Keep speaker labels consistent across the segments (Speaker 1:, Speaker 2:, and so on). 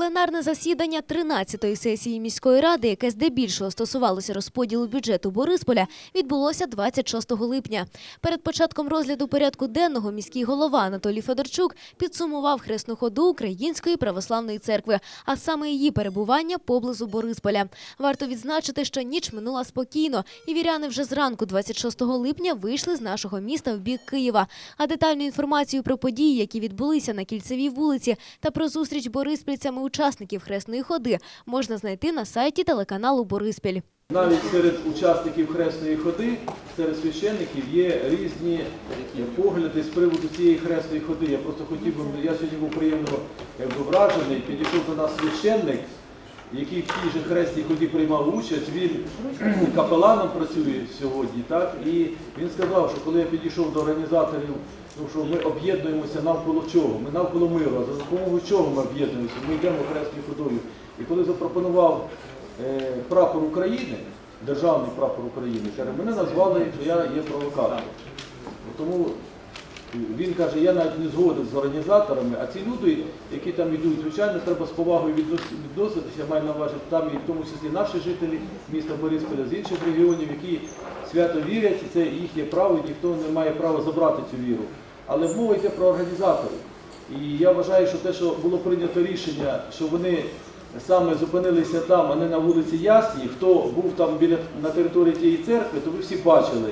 Speaker 1: Пленарне засідання 13-ї сесії міської ради, яке здебільшого стосувалося розподілу бюджету Борисполя, відбулося 26 липня. Перед початком розгляду порядку денного міський голова Анатолій Федорчук підсумував хресну ходу Української православної церкви, а саме її перебування поблизу Борисполя. Варто відзначити, що ніч минула спокійно, і віряни вже зранку 26 липня вийшли з нашого міста в бік Києва. А детальну інформацію про події, які відбулися на кільцевій вулиці, та про зустріч бориспільцями учасників хресної ходи можна знайти на сайті телеканалу Бориспіль.
Speaker 2: Навіть серед учасників хресної ходи, серед священників є різні погляди з приводу цієї хресної ходи. Я просто хотів би, я сьогодні був приємно вражений, підійшов до нас священник, який в тій же хресній ході приймав участь. Він капеланом працює сьогодні, так? І він сказав, що коли я підійшов до організаторів, ну, що ми об'єднуємося навколо чого? Ми навколо миру. За допомогою чого ми об'єднуємося? Ми йдемо хресною ходою. І коли запропонував е, прапор України, державний прапор України, мене назвали, що я є провокатором. Тому він каже, я навіть не згоден з організаторами, а ці люди, які там йдуть, звичайно, треба з повагою віднос- відноситися, маю на увазі там і в тому числі наші жителі міста Борисполя з інших регіонів, які свято вірять, це їхнє право, і ніхто не має права забрати цю віру. Але мова йде про організаторів. І я вважаю, що те, що було прийнято рішення, що вони саме зупинилися там, а не на вулиці Ясній, хто був там біля на території тієї церкви, то ви всі бачили,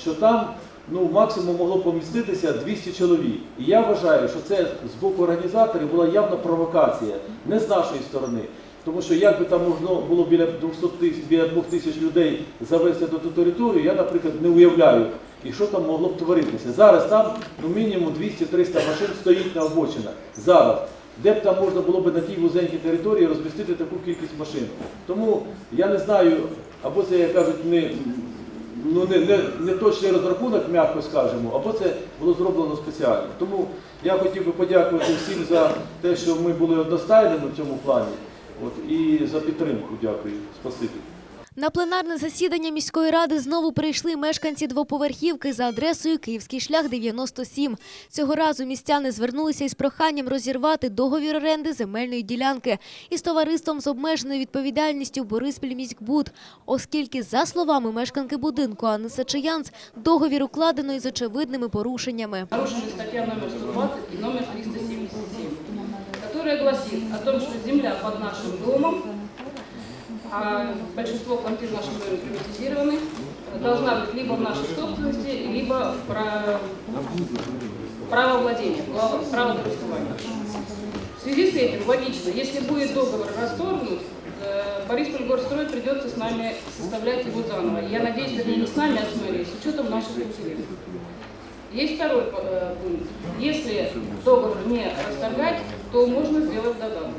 Speaker 2: що там ну, максимум могло поміститися 200 чоловік. І я вважаю, що це з боку організаторів була явна провокація, не з нашої сторони. Тому що як би там можна було біля 200 тисяч, біля 2 тисяч людей завести до ту територію, я, наприклад, не уявляю, і що там могло б творитися. Зараз там ну, мінімум 200-300 машин стоїть на обочинах. Зараз. Де б там можна було б на тій вузенькій території розмістити таку кількість машин. Тому я не знаю, або це, як кажуть, не, ну, не, не, не точний розрахунок, м'яко скажемо, або це було зроблено спеціально. Тому я хотів би подякувати всім за те, що ми були одностайними в цьому плані. От, і за підтримку дякую. Спасибі.
Speaker 1: На пленарне засідання міської ради знову прийшли мешканці двоповерхівки за адресою Київський шлях 97. Цього разу містяни звернулися із проханням розірвати договір оренди земельної ділянки із товариством з обмеженою відповідальністю Бориспіль міськбуд, оскільки, за словами мешканки будинку Анни Сачаянц, договір укладено із очевидними порушеннями.
Speaker 3: Нарушена статья номер 120 и номер 377, которая гласит о том, что земля под нашим домом, а большинство квартир в нашем доме приватизированы, должна быть либо в нашей собственности, либо право владения, право право. В связи с этим логично, если будет договор расторгнут, э, Борисполь горстрой придется с нами составлять его заново. Я надеюсь, это не с нами, а с мэрией, с учетом наших усилий. Есть второй э, пункт. Если договор не расторгать, то можно сделать додаток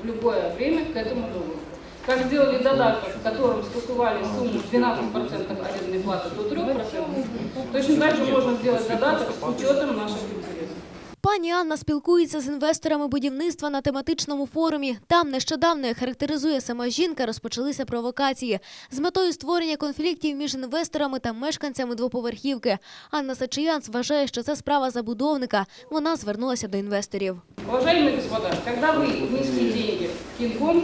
Speaker 3: в любое время к этому договору. Как сделали додаток, в котором стосували сумму 12% арендной платы до 3%, точно так же можно сделать додаток с учетом наших интересов.
Speaker 1: Пані Анна спілкується з інвесторами будівництва на тематичному форумі. Там нещодавно, як характеризує сама жінка, розпочалися провокації з метою створення конфліктів між інвесторами та мешканцями двоповерхівки. Анна Сачиянц вважає, що це справа забудовника. Вона звернулася до інвесторів.
Speaker 3: Уважаемые господа, когда вы внесли деньги в Кинком,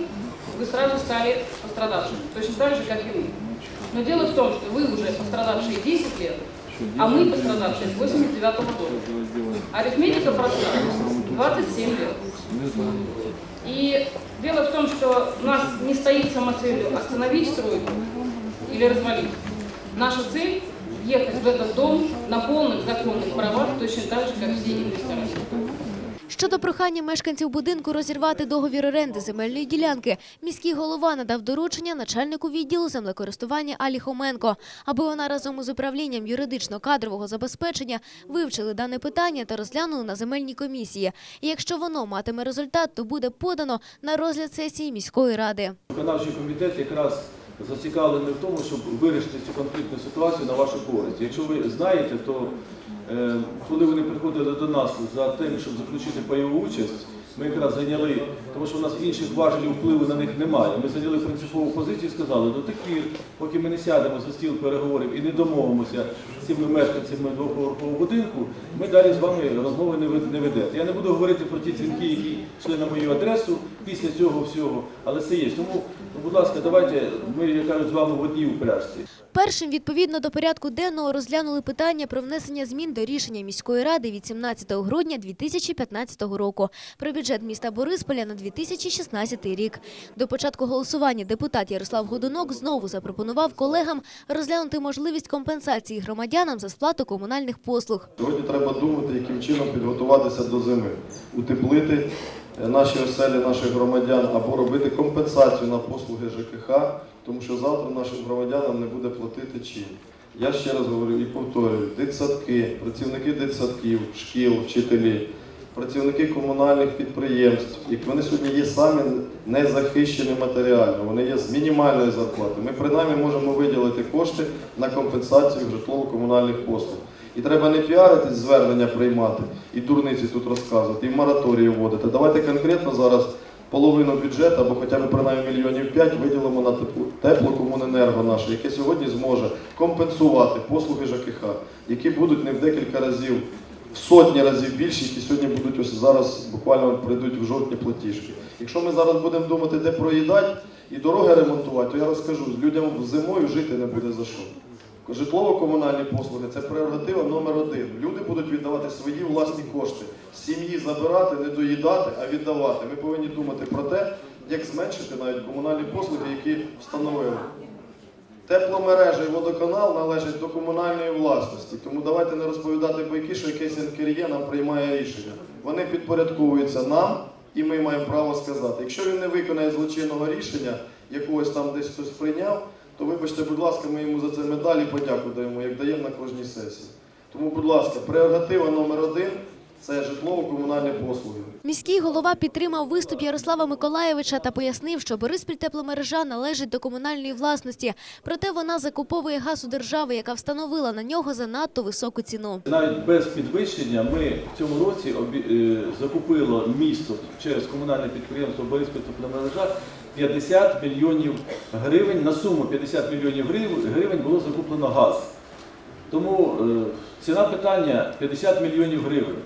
Speaker 3: вы сразу стали пострадавшим, точно так же, как и мы. Но дело в том, что вы уже пострадавшие 10 лет, а мы пострадавшие с 89 года. Арифметика проста 27 лет. И дело в том, что у нас не стоит самоцелью остановить стройку или развалить. Наша цель – ехать в этот дом на полных законных правах, точно так же, как все инвесторы.
Speaker 1: Щодо прохання мешканців будинку розірвати договір оренди земельної ділянки, міський голова надав доручення начальнику відділу землекористування Алі Хоменко, аби вона разом із управлінням юридично-кадрового забезпечення вивчили дане питання та розглянули на земельній комісії. І якщо воно матиме результат, то буде подано на розгляд сесії міської ради.
Speaker 2: Виконавчий комітет якраз зацікавлений в тому, щоб вирішити цю конфліктну ситуацію на вашу користь. Якщо ви знаєте, то коли вони приходили до нас за тим, щоб заключити пайову участь, ми якраз зайняли, тому що у нас інших важелів впливу на них немає. Ми зайняли принципову позицію і сказали, до тих пір, поки ми не сядемо за стіл переговорів і не домовимося з цими мешканцями двоповерхового будинку, ми далі з вами розмови не ведемо. Я не буду говорити про ті дзвінки, які йшли на мою адресу після цього всього, але це є. Тому, ну, будь ласка, давайте ми, як кажуть, з вами в одній упряжці.
Speaker 1: Першим відповідно до порядку денного розглянули питання про внесення змін до рішення міської ради від 17 грудня 2015 року про бюджет міста Борисполя на 2016 рік. До початку голосування депутат Ярослав Годунок знову запропонував колегам розглянути можливість компенсації громадянам за сплату комунальних послуг.
Speaker 4: Сьогодні треба думати, яким чином підготуватися до зими, утеплити наші оселі наших громадян або робити компенсацію на послуги ЖКХ, тому що завтра нашим громадянам не буде платити чим. Я ще раз говорю і повторюю, дитсадки, працівники дитсадків, шкіл, вчителі, працівники комунальних підприємств, які вони сьогодні є самі не захищені матеріально, вони є з мінімальною зарплатою. Ми принаймні можемо виділити кошти на компенсацію житлово-комунальних послуг. І треба не піаритись, звернення приймати і дурниці тут розказувати, і мораторії вводити. Давайте конкретно зараз половину бюджету, або хоча б принаймні мільйонів п'ять виділимо на тепло- теплокомуненерго наше, яке сьогодні зможе компенсувати послуги ЖКХ, які будуть не в декілька разів, в сотні разів більші, які сьогодні будуть ось зараз буквально прийдуть в жовтні платіжки. Якщо ми зараз будемо думати, де проїдати і дороги ремонтувати, то я розкажу, людям зимою жити не буде за що. Житлово-комунальні послуги це прерогатива номер один. Люди будуть віддавати свої власні кошти. Сім'ї забирати, не доїдати, а віддавати. Ми повинні думати про те, як зменшити навіть комунальні послуги, які встановили. Тепломережа і водоканал належать до комунальної власності. Тому давайте не розповідати байки, що якесь НКРЄ нам приймає рішення. Вони підпорядковуються нам, і ми маємо право сказати. Якщо він не виконає злочинного рішення, якогось там десь хтось прийняв, то вибачте, будь ласка, ми йому за це медалі подяку даємо, як даємо на кожній сесії. Тому, будь ласка, прерогатива номер один це житлово-комунальні послуги.
Speaker 1: Міський голова підтримав виступ Ярослава Миколаєвича та пояснив, що Бориспіль тепломережа належить до комунальної власності. Проте вона закуповує газ у держави, яка встановила на нього занадто високу ціну.
Speaker 2: Навіть без підвищення ми в цьому році е, закупило місто через комунальне підприємство Бориспіль тепломережа 50 мільйонів гривень. На суму 50 мільйонів гривень було закуплено газ. Тому е, ціна питання 50 мільйонів гривень.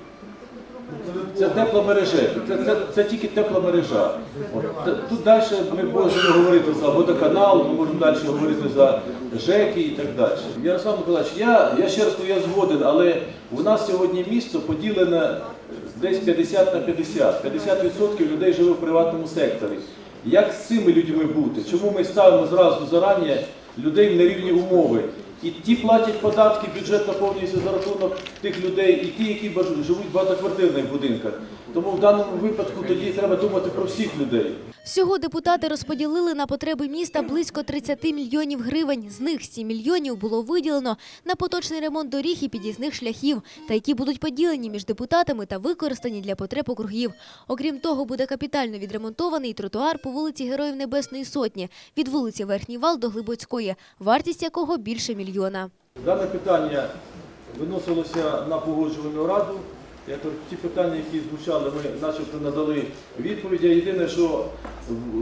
Speaker 2: Це тепломережа, це, це, це тільки тепломережа. От, тут далі ми можемо говорити за водоканал, ми можемо далі говорити за ЖЕКи і так далі. Ярослав Миколаївич, я, я ще раз кажу, я згоден, але у нас сьогодні місто поділене десь 50 на 50. 50% людей живе в приватному секторі. Як з цими людьми бути? Чому ми ставимо зразу зарані людей в нерівні умови? І ті платять податки, бюджет наповнюється за рахунок тих людей, і ті, які живуть в багатоквартирних будинках. Тому в даному випадку тоді треба думати про всіх людей.
Speaker 1: Всього депутати розподілили на потреби міста близько 30 мільйонів гривень. З них 7 мільйонів було виділено на поточний ремонт доріг і під'їзних шляхів, та які будуть поділені між депутатами та використані для потреб округів. Окрім того, буде капітально відремонтований тротуар по вулиці Героїв Небесної Сотні від вулиці Верхній Вал до Глибоцької, вартість якого більше мільйона.
Speaker 2: Дане питання виносилося на погоджувальну раду. Ті питання, які звучали, ми начебто надали відповіді. Єдине, що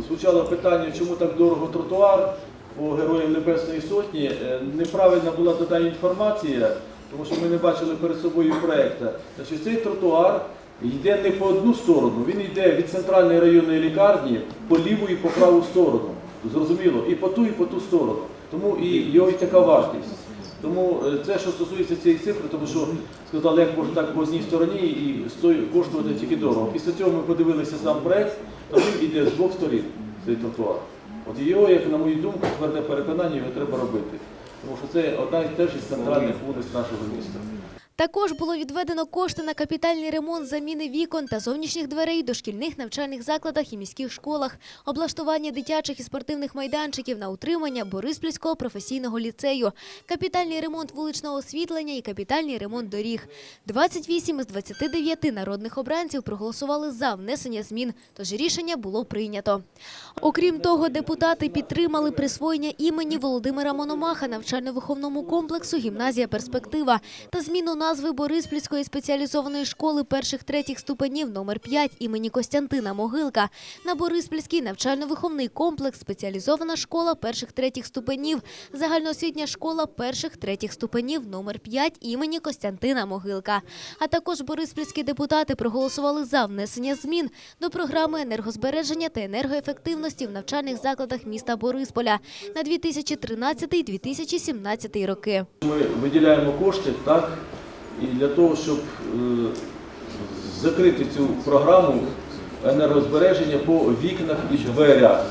Speaker 2: звучало питання, чому так дорого тротуар по Героям Небесної Сотні. Е, Неправильна була додана інформація, тому що ми не бачили перед собою проєкту. Значить, цей тротуар йде не по одну сторону, він йде від центральної районної лікарні по ліву і по праву сторону. Зрозуміло, і по ту, і по ту сторону. Тому і його і така вартість. Тому е, це, що стосується цієї цифри, тому що сказали, як можна так по одній стороні і коштувати тільки дорого. Після цього ми подивилися сам проект, то він йде з двох сторін, цей тротуар. От його, як на мою думку, тверде переконання, його треба робити. Тому що це одна із теж із центральних вулиць нашого міста.
Speaker 1: Також було відведено кошти на капітальний ремонт заміни вікон та зовнішніх дверей до шкільних навчальних закладах і міських школах, облаштування дитячих і спортивних майданчиків на утримання Бориспільського професійного ліцею, капітальний ремонт вуличного освітлення і капітальний ремонт доріг. 28 із 29 народних обранців проголосували за внесення змін, тож рішення було прийнято. Окрім того, депутати підтримали присвоєння імені Володимира Мономаха навчально-виховному комплексу «Гімназія Перспектива» та зміну назви Бориспільської спеціалізованої школи перших-третіх ступенів номер 5 імені Костянтина Могилка на Бориспільський навчально-виховний комплекс спеціалізована школа перших-третіх ступенів, загальноосвітня школа перших-третіх ступенів номер 5 імені Костянтина Могилка. А також бориспільські депутати проголосували за внесення змін до програми енергозбереження та енергоефективності в навчальних закладах міста Борисполя на 2013-2017 роки.
Speaker 2: Ми виділяємо кошти так, і для того, щоб е, закрити цю програму енергозбереження по вікнах і дверях.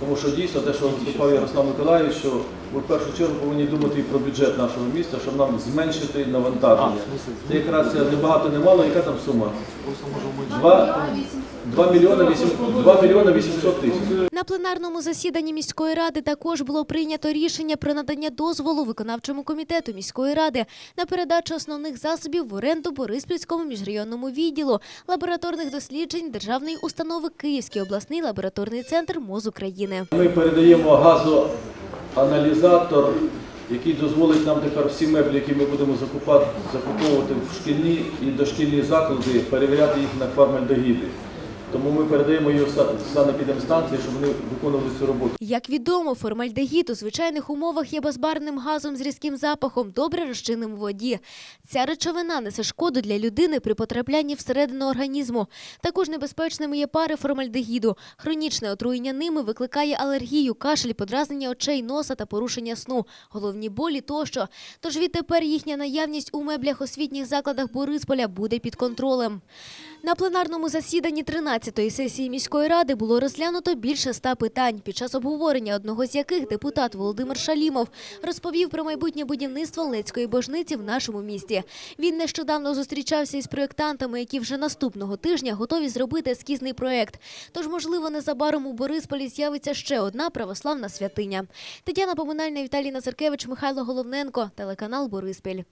Speaker 2: Тому що дійсно те, що виступав Ярослав Миколаївич, що ми в першу чергу повинні думати і про бюджет нашого міста, щоб нам зменшити навантаження. Це якраз це не багато, не мало, яка там сума? 2, 2 мільйони 8, 2 мільйони 800 тисяч.
Speaker 1: На пленарному засіданні міської ради також було прийнято рішення про надання дозволу виконавчому комітету міської ради на передачу основних засобів в оренду Бориспільському міжрайонному відділу лабораторних досліджень державної установи Київський обласний лабораторний центр МОЗ України.
Speaker 2: Ми передаємо газоаналізатор, який дозволить нам тепер всі меблі, які ми будемо закуповувати в шкільні і дошкільні заклади, перевіряти їх на формальдегіди. Тому ми передаємо її в санепідемстанції, щоб вони виконували цю роботу.
Speaker 1: Як відомо, формальдегід у звичайних умовах є безбарвним газом з різким запахом, добре розчинним у воді. Ця речовина несе шкоду для людини при потраплянні всередину організму. Також небезпечними є пари формальдегіду. Хронічне отруєння ними викликає алергію, кашель, подразнення очей, носа та порушення сну, головні болі тощо. Тож відтепер їхня наявність у меблях освітніх закладах Борисполя буде під контролем. На пленарному засіданні 13-ї сесії міської ради було розглянуто більше ста питань, під час обговорення одного з яких депутат Володимир Шалімов розповів про майбутнє будівництво Лецької божниці в нашому місті. Він нещодавно зустрічався із проєктантами, які вже наступного тижня готові зробити ескізний проєкт. Тож, можливо, незабаром у Борисполі з'явиться ще одна православна святиня. Тетяна Поминальна, Віталій Назаркевич, Михайло Головненко, телеканал Бориспіль.